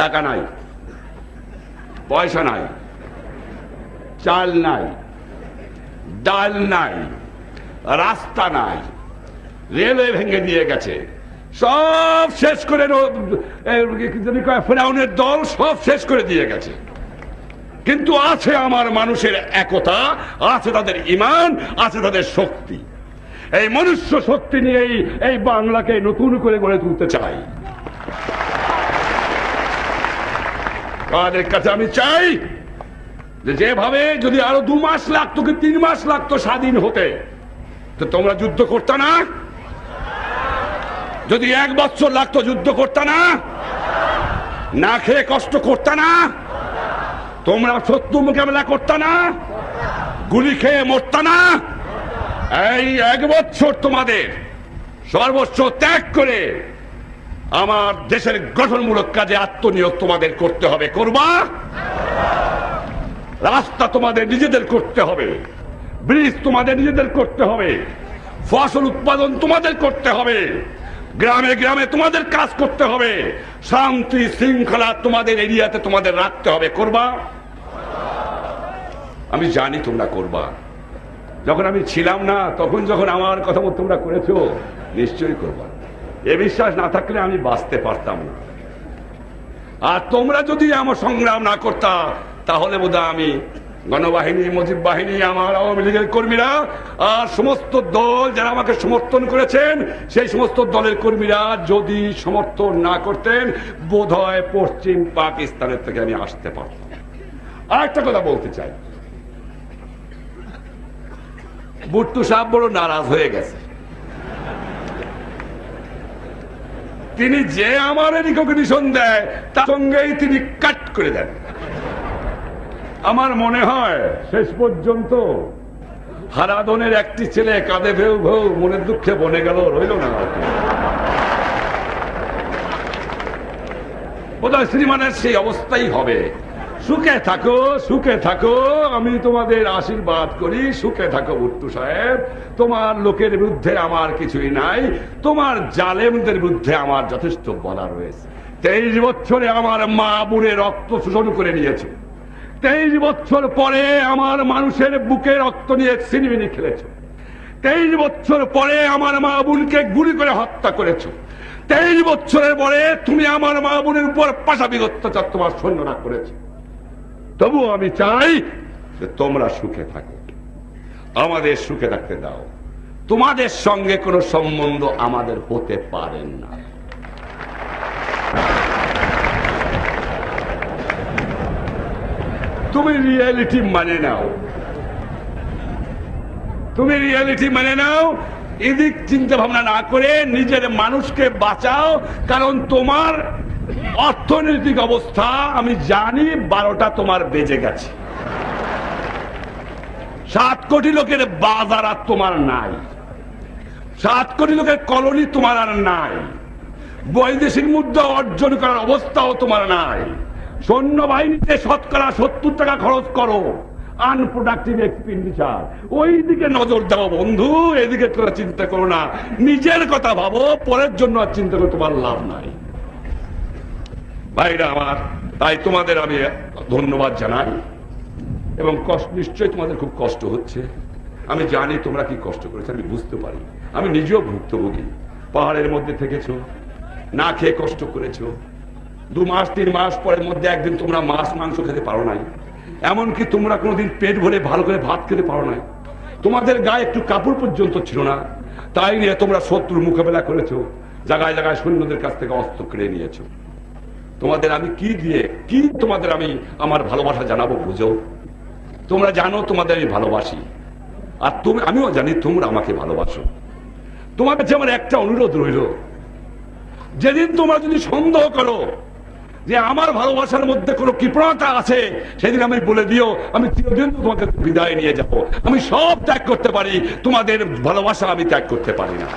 টাকা নাই, পয়সা নাই, চাল নাই, ডাল নাই, রাস্তা নাই, রেলওয়ে ভেঙে দিয়ে গেছে। সব শেষ করে ফেরাউনের দল সব শেষ করে দিয়ে গেছে। কিন্তু আছে আমার মানুষের একতা, আছে তাদের ইমান, আছে তাদের শক্তি। এই মনুষ্য শক্তি নিয়েই এই বাংলাকে নতুন করে গড়ে তুলতে চাই। তাদের কাছে আমি চাই যে যেভাবে যদি আরও দু মাস লাগতো কি তিন মাস লাগতো স্বাধীন হতে, তো তোমরা যুদ্ধ করতে না? যদি এক বছর লাগতো যুদ্ধ করতে না? না খেয়ে কষ্ট করতে না? তোমরা শত্রু মোকাবেলা করতে না? গুলি খেয়ে মরতে না? এই এক বছর তোমাদের সর্বস্ব ত্যাগ করে আমার দেশের গঠনমূলক কাজে আত্মনিয়োগ তোমাদের করতে হবে, করবা? রাস্তা তোমাদের নিজেদের করতে হবে, ব্রিজ তোমাদের নিজেদের করতে হবে, ফসল উৎপাদন তোমাদের করতে হবে, গ্রামে গ্রামে তোমাদের কাজ করতে হবে, শান্তি শৃঙ্খলা তোমাদের এরিয়াতে তোমাদের রাখতে হবে, করবা? আমি জানি তোমরা করবা। যখন আমি ছিলাম না, তখন যখন আমার কথা মতো তোমরা করেছ, নিশ্চয়ই করবা। এ বিশ্বাস না থাকলে আমি বাঁচতে পারতাম না। আর তোমরা যদি আমার সংগ্রাম না করতা, তাহলে বোধহয় আমি গণবাহিনী, মুজিব বাহিনী, আমার আওয়ামী লীগের কর্মীরা আর সমস্ত দল যারা আমাকে সমর্থন করেছেন, সেই সমস্ত দলের কর্মীরা যদি সমর্থন না করতেন, বোধহয় পশ্চিম পাকিস্তানের থেকে আমি আসতে পারতাম। আর একটা কথা বলতে চাই। বুট্টু সাহেব বড় নারাজ হয়ে গেছে। তিনি যে আমার রিকগনিশন দেয়, তার সঙ্গেই তিনি কাট করে দেন। আমার মনে হয় শেষ পর্যন্ত হারাদনের একটি ছেলে কাঁদে ভেউ ভেউ, মনের দুঃখে বনে গেল, রইল না বোধহয় শ্রীমানের সেই অবস্থাই হবে। সুখে থাকো সুখে থাকো। আমি তোমাদের আশীর্বাদ করি, সুখে থাকো বুট্টু সাহেব। তোমার লোকের বিরুদ্ধে আমার কিছুই নাই। তোমার জালেমদের বিরুদ্ধে আমার যথেষ্ট বলা রয়েছে। তেইশ বছরে আমার মা বুড়ে রক্ত শোষণ করে নিয়েছে। তেইশ বছর পরে আমার মানুষের বুকে রক্ত নিয়ে সিনেমিনি খেলেছো। তেইশ বছর পরে আমার মা বোনকে গুলি করে হত্যা করেছ। তেইশ বছরের পরে তুমি আমার মা বোনের উপর পাশাপি অত্যাচার তোমার সৈন্যরা করেছে। তবু আমি চাই যে তোমরা সুখে থাকো। আমাদের সুখে থাকতে দাও। তোমাদের সঙ্গে কোনো সম্বন্ধ আমাদের হতে পারেন না। তুমি রিয়েলিটি মানে নাও। তুমি রিয়েলিটি মানে নাও এদিক চিন্তা ভাবনা না করে নিজের মানুষকে বাঁচাও, কারণ তোমার অর্থনৈতিক অবস্থা আমি জানি বারোটা তোমার বেজে গেছে। সাত কোটি লোকের বাজার আর তোমার নাই। সাত কোটি লোকের কলোনি তোমার আর নাই। বৈদেশিক মুদ্রা অর্জন করার অবস্থাও তোমার নাই। সৈন্যবাহিনীতে শতকরা সত্তর টাকা খরচ করো। আনপ্রোডাক্টিভ এক্সপেন্ডিচার নজর দাও বন্ধু, এদিকে তোরা চিন্তা করো না। নিজের কথা ভাবো, পরের জন্য আর চিন্তা করে তোমার লাভ নাই। ভাইরা আমার, তাই তোমাদের আমি ধন্যবাদ জানাই। এবং কষ্ট, নিশ্চয়ই তোমাদের খুব কষ্ট হচ্ছে। আমি জানি তোমরা কি কষ্ট করেছ, আমি বুঝতে পারি। আমি নিজেও ভুক্তভোগী। পাহাড়ের মধ্যে থেকেছো, না খেয়ে কষ্ট করেছ। দু মাস, তিন মাস পরের মধ্যে একদিন তোমরা মাছ, মাংস খেতে পারো নাই। এমনকি তোমরা কোনোদিন পেট ভরে ভালো করে ভাত খেতে পারো নাই তোমাদের গায়ে একটু কাপড় পর্যন্ত ছিল না। তাই নিয়ে তোমরা শত্রুর মোকাবেলা করেছ, জায়গায় জায়গায় সৈন্যদের কাছ থেকে অস্ত্র কেড়ে নিয়েছো। তোমাদের আমি কি দিয়ে, কি তোমাদের আমি আমার ভালোবাসা জানাব বুঝো? তোমরা জানো তোমাদের আমি ভালোবাসি। আর তুমি, আমিও জানি তোমরা আমাকে ভালোবাসো। তোমার কাছে আমার একটা অনুরোধ রইল। যেদিন তোমরা যদি সন্দেহ করো যে আমার ভালোবাসার মধ্যে কোনো কৃপণতা আছে, সেদিন আমি বলে দিও, আমি চিরদিন তোমাকে বিদায় নিয়ে যাব। আমি সব ত্যাগ করতে পারি, তোমাদের ভালোবাসা আমি ত্যাগ করতে পারি না।